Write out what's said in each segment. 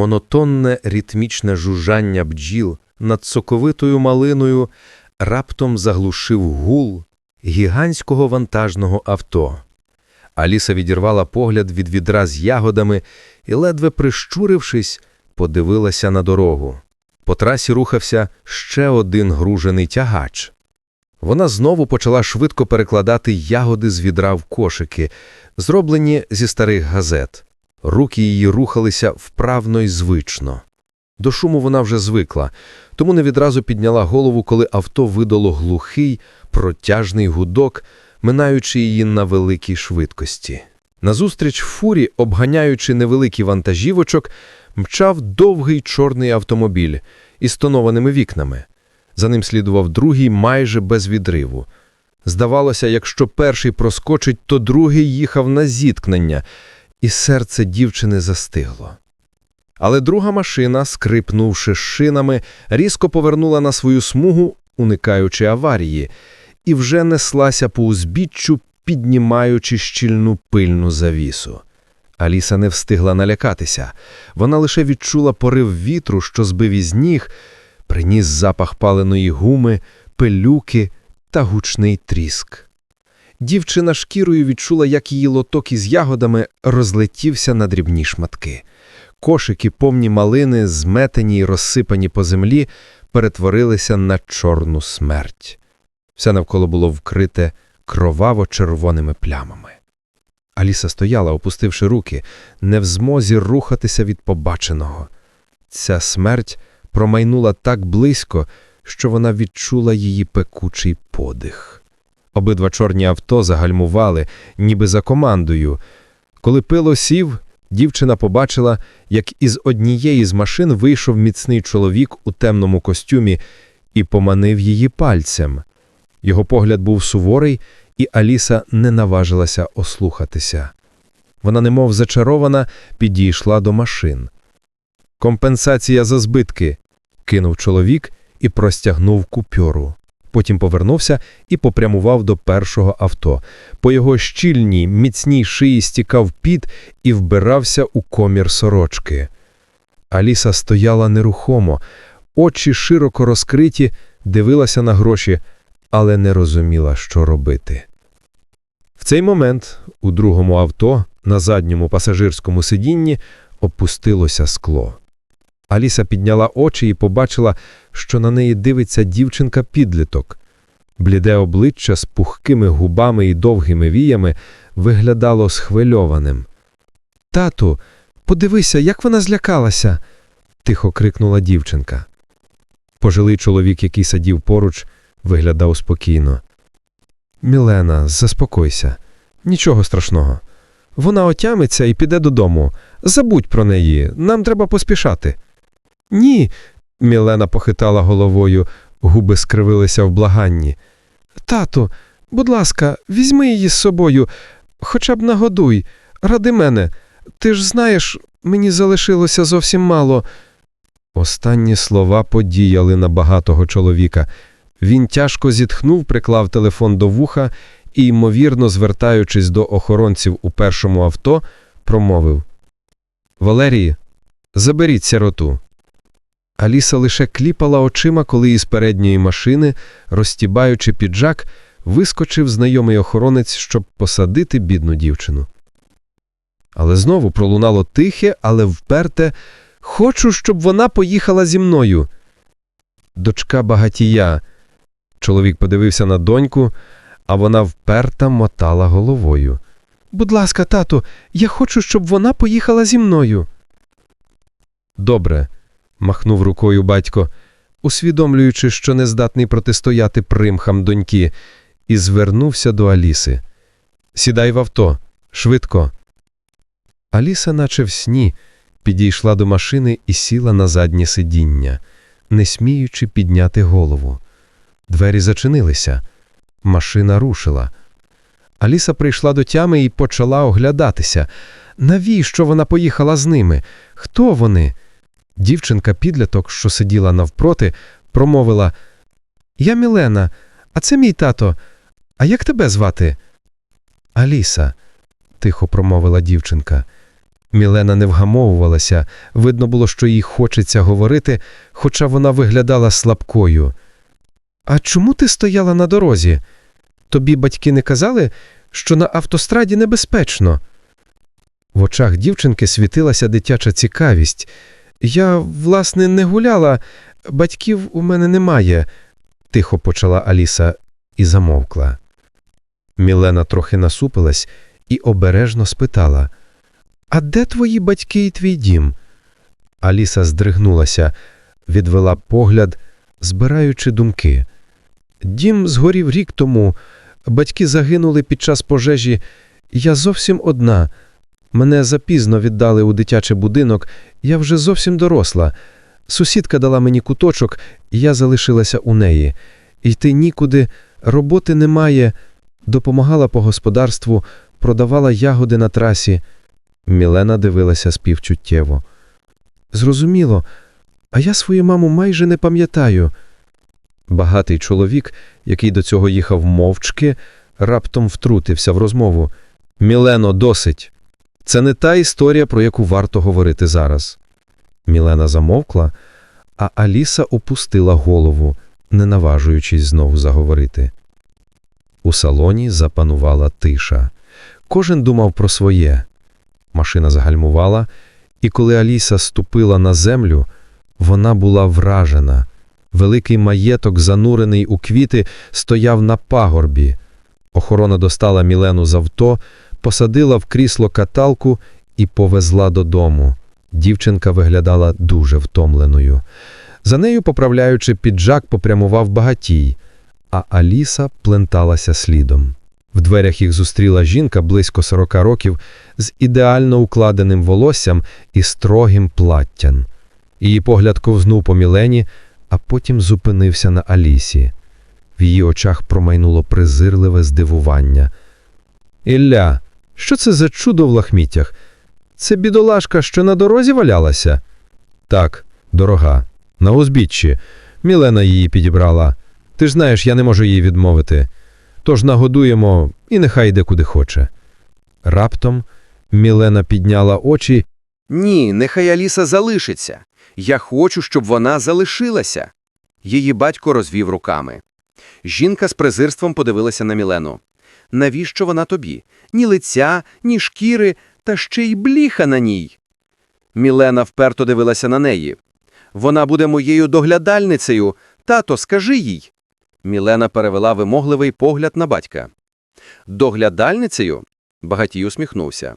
Монотонне ритмічне жужжання бджіл над соковитою малиною раптом заглушив гул гігантського вантажного авто. Аліса відірвала погляд від відра з ягодами і, ледве прищурившись, подивилася на дорогу. По трасі рухався ще один гружений тягач. Вона знову почала швидко перекладати ягоди з відра в кошики, зроблені зі старих газет. Руки її рухалися вправно й звично. До шуму вона вже звикла, тому не відразу підняла голову, коли авто видало глухий, протяжний гудок, минаючи її на великій швидкості. Назустріч фурі, обганяючи невеликий вантажівочок, мчав довгий чорний автомобіль із тонованими вікнами. За ним слідував другий майже без відриву. Здавалося, якщо перший проскочить, то другий їхав на зіткнення, і серце дівчини застигло. Але друга машина, скрипнувши шинами, різко повернула на свою смугу, уникаючи аварії, і вже неслася по узбіччю, піднімаючи щільну пильну завісу. Аліса не встигла налякатися. Вона лише відчула порив вітру, що збив із ніг, приніс запах паленої гуми, пилюки та гучний тріск. Дівчина шкірою відчула, як її лоток із ягодами розлетівся на дрібні шматки. Кошики, повні малини, зметені й розсипані по землі, перетворилися на чорну смерть. Все навколо було вкрите кроваво-червоними плямами. Аліса стояла, опустивши руки, не в змозі рухатися від побаченого. Ця смерть промайнула так близько, що вона відчула її пекучий подих. Обидва чорні авто загальмували, ніби за командою. Коли пило сів, дівчина побачила, як із однієї з машин вийшов міцний чоловік у темному костюмі і поманив її пальцем. Його погляд був суворий, і Аліса не наважилася ослухатися. Вона, немов зачарована, підійшла до машин. Компенсація за збитки, кинув чоловік і простягнув купюру. Потім повернувся і попрямував до першого авто. По його щільній, міцній шиї стікав піт і вбирався у комір сорочки. Аліса стояла нерухомо, очі широко розкриті, дивилася на гроші, але не розуміла, що робити. В цей момент у другому авто на задньому пасажирському сидінні опустилося скло. Аліса підняла очі і побачила, що на неї дивиться дівчинка-підліток. Бліде обличчя з пухкими губами і довгими віями виглядало схвильованим. Тату, подивися, як вона злякалася. тихо крикнула дівчинка. Пожилий чоловік, який сидів поруч, виглядав спокійно. Мілена, заспокойся, нічого страшного. Вона отямиться і піде додому. Забудь про неї, нам треба поспішати. Ні. Мілена похитала головою, губи скривилися в благанні. Тату, будь ласка, візьми її з собою, хоча б нагодуй, ради мене. Ти ж знаєш, мені залишилося зовсім мало. Останні слова подіяли на багатого чоловіка. Він тяжко зітхнув, приклав телефон до вуха і, ймовірно, звертаючись до охоронців у першому авто, промовив Валерії, заберіть сироту. Аліса лише кліпала очима, коли із передньої машини, розтібаючи піджак, вискочив знайомий охоронець, щоб посадити бідну дівчину. Але знову пролунало тихе, але вперте Хочу, щоб вона поїхала зі мною. Дочка багатія. Чоловік подивився на доньку, а вона вперта мотала головою. Будь ласка, тату, я хочу, щоб вона поїхала зі мною. Добре, махнув рукою батько, усвідомлюючи, що не здатний протистояти примхам доньки, і звернувся до Аліси. Сідай в авто, швидко. Аліса, наче в сні, підійшла до машини і сіла на заднє сидіння, не сміючи підняти голову. Двері зачинилися. Машина рушила. Аліса прийшла до тями і почала оглядатися. Навіщо вона поїхала з ними? Хто вони? Дівчинка-підліток, що сиділа навпроти, промовила Я Мілена, а це мій тато. А як тебе звати? Аліса, тихо промовила дівчинка. Мілена не вгамовувалася, видно було, що їй хочеться говорити, хоча вона виглядала слабкою. А чому ти стояла на дорозі? Тобі батьки не казали, що на автостраді небезпечно? В очах дівчинки світилася дитяча цікавість. Я, власне, не гуляла, батьків у мене немає, тихо почала Аліса і замовкла. Мілена трохи насупилась і обережно спитала А де твої батьки і твій дім? Аліса здригнулася, відвела погляд, збираючи думки. Дім згорів рік тому, батьки загинули під час пожежі, я зовсім одна. Мене запізно віддали у дитячий будинок, я вже зовсім доросла. Сусідка дала мені куточок, і я залишилася у неї. Йти нікуди, роботи немає, допомагала по господарству, продавала ягоди на трасі. Мілена дивилася співчуттєво. Зрозуміло, а я свою маму майже не пам'ятаю. Багатий чоловік, який до цього їхав мовчки, раптом втрутився в розмову. Мілено, досить. Це не та історія, про яку варто говорити зараз. Мілена замовкла, а Аліса опустила голову, не наважуючись знову заговорити. У салоні запанувала тиша. Кожен думав про своє. Машина загальмувала, і коли Аліса ступила на землю, вона була вражена. Великий маєток, занурений у квіти, стояв на пагорбі. Охорона достала Мілену з авто, посадила в крісло каталку і повезла додому. Дівчинка виглядала дуже втомленою. За нею, поправляючи піджак, попрямував багатій, а Аліса пленталася слідом. В дверях їх зустріла жінка близько сорока років з ідеально укладеним волоссям і строгим платтям. Її погляд ковзнув по Мілені, а потім зупинився на Алісі. В її очах промайнуло презирливе здивування. Ілля, що це за чудо в лахміттях? Це бідолашка, що на дорозі валялася? Так, дорога. На узбіччі. Мілена її підібрала. Ти ж знаєш, я не можу її відмовити. Тож нагодуємо, і нехай йде куди хоче. Раптом Мілена підняла очі Ні, нехай Аліса залишиться. Я хочу, щоб вона залишилася. Її батько розвів руками. Жінка з презирством подивилася на Мілену. Навіщо вона тобі? Ні лиця, ні шкіри, та ще й бліха на ній. Мілена вперто дивилася на неї. Вона буде моєю доглядальницею. Тато, скажи їй. Мілена перевела вимогливий погляд на батька. Доглядальницею? Багатій усміхнувся.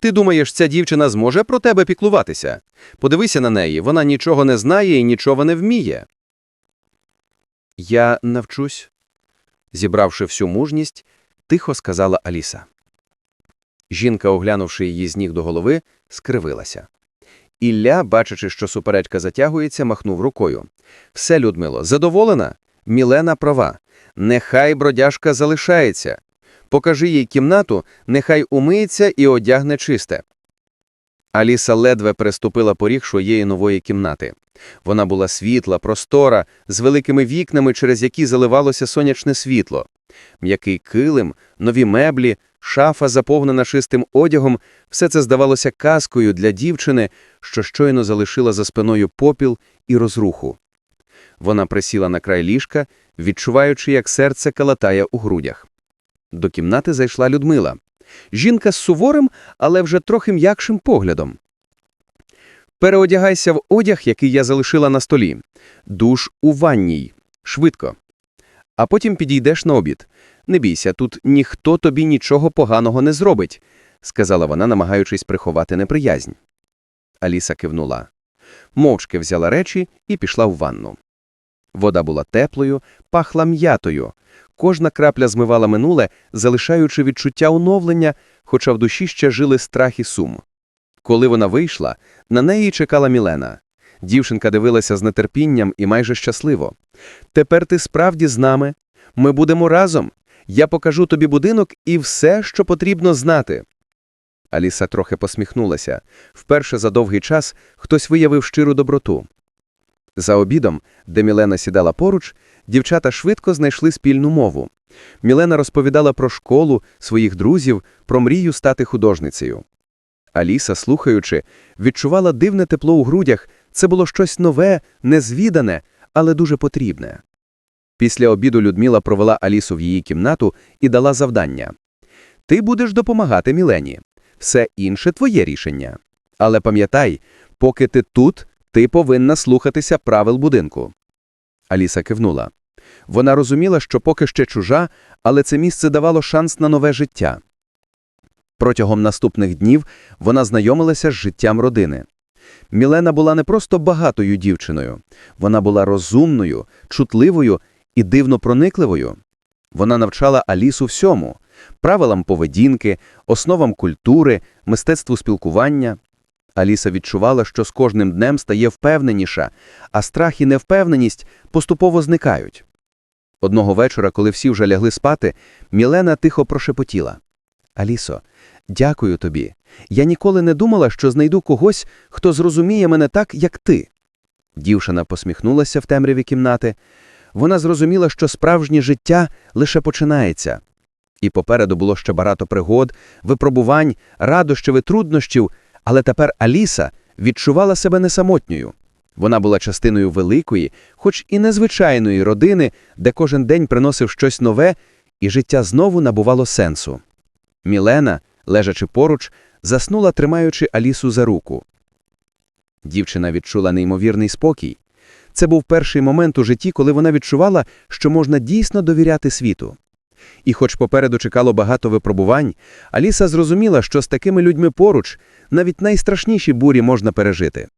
Ти думаєш, ця дівчина зможе про тебе піклуватися? Подивися на неї, вона нічого не знає і нічого не вміє. Я навчусь, зібравши всю мужність, тихо сказала Аліса. Жінка, оглянувши її з ніг до голови, скривилася. Ілля, бачачи, що суперечка затягується, махнув рукою. Все, Людмило, задоволена? Мілена права. Нехай бродяжка залишається. Покажи їй кімнату, нехай умиється і одягне чисте. Аліса ледве переступила поріг своєї нової кімнати. Вона була світла, простора, з великими вікнами, через які заливалося сонячне світло. М'який килим, нові меблі, шафа, заповнена чистим одягом – все це здавалося казкою для дівчини, що щойно залишила за спиною попіл і розруху. Вона присіла на край ліжка, відчуваючи, як серце калатає у грудях. До кімнати зайшла Людмила. Жінка з суворим, але вже трохи м'якшим поглядом. Переодягайся в одяг, який я залишила на столі. Душ у ванній. Швидко. А потім підійдеш на обід. Не бійся, тут ніхто тобі нічого поганого не зробить, сказала вона, намагаючись приховати неприязнь. Аліса кивнула. Мовчки взяла речі і пішла в ванну. Вода була теплою, пахла м'ятою. Кожна крапля змивала минуле, залишаючи відчуття оновлення, хоча в душі ще жили страх і сум. Коли вона вийшла, на неї чекала Мілена. Дівчинка дивилася з нетерпінням і майже щасливо. «Тепер ти справді з нами. Ми будемо разом. Я покажу тобі будинок і все, що потрібно знати». Аліса трохи посміхнулася. Вперше за довгий час хтось виявив щиру доброту. За обідом, де Мілена сідала поруч, дівчата швидко знайшли спільну мову. Мілена розповідала про школу, своїх друзів, про мрію стати художницею. Аліса, слухаючи, відчувала дивне тепло у грудях. Це було щось нове, незвідане, але дуже потрібне. Після обіду Людмила провела Алісу в її кімнату і дала завдання. Ти будеш допомагати Мілені. Все інше твоє рішення. Але пам'ятай, поки ти тут, ти повинна слухатися правил будинку. Аліса кивнула. Вона розуміла, що поки ще чужа, але це місце давало шанс на нове життя. Протягом наступних днів вона знайомилася з життям родини. Мілена була не просто багатою дівчиною, вона була розумною, чутливою і дивно проникливою. Вона навчала Алісу всьому – правилам поведінки, основам культури, мистецтву спілкування. Аліса відчувала, що з кожним днем стає впевненіша, а страх і невпевненість поступово зникають. Одного вечора, коли всі вже лягли спати, Мілена тихо прошепотіла. «Алісо, дякую тобі. Я ніколи не думала, що знайду когось, хто зрозуміє мене так, як ти». Дівчина посміхнулася в темряві кімнати. Вона зрозуміла, що справжнє життя лише починається. І попереду було ще багато пригод, випробувань, радощів і труднощів, але тепер Аліса відчувала себе не самотньою. Вона була частиною великої, хоч і незвичайної родини, де кожен день приносив щось нове, і життя знову набувало сенсу. Мілена, лежачи поруч, заснула, тримаючи Алісу за руку. Дівчина відчула неймовірний спокій. Це був перший момент у житті, коли вона відчувала, що можна дійсно довіряти світу. І хоч попереду чекало багато випробувань, Аліса зрозуміла, що з такими людьми поруч навіть найстрашніші бурі можна пережити.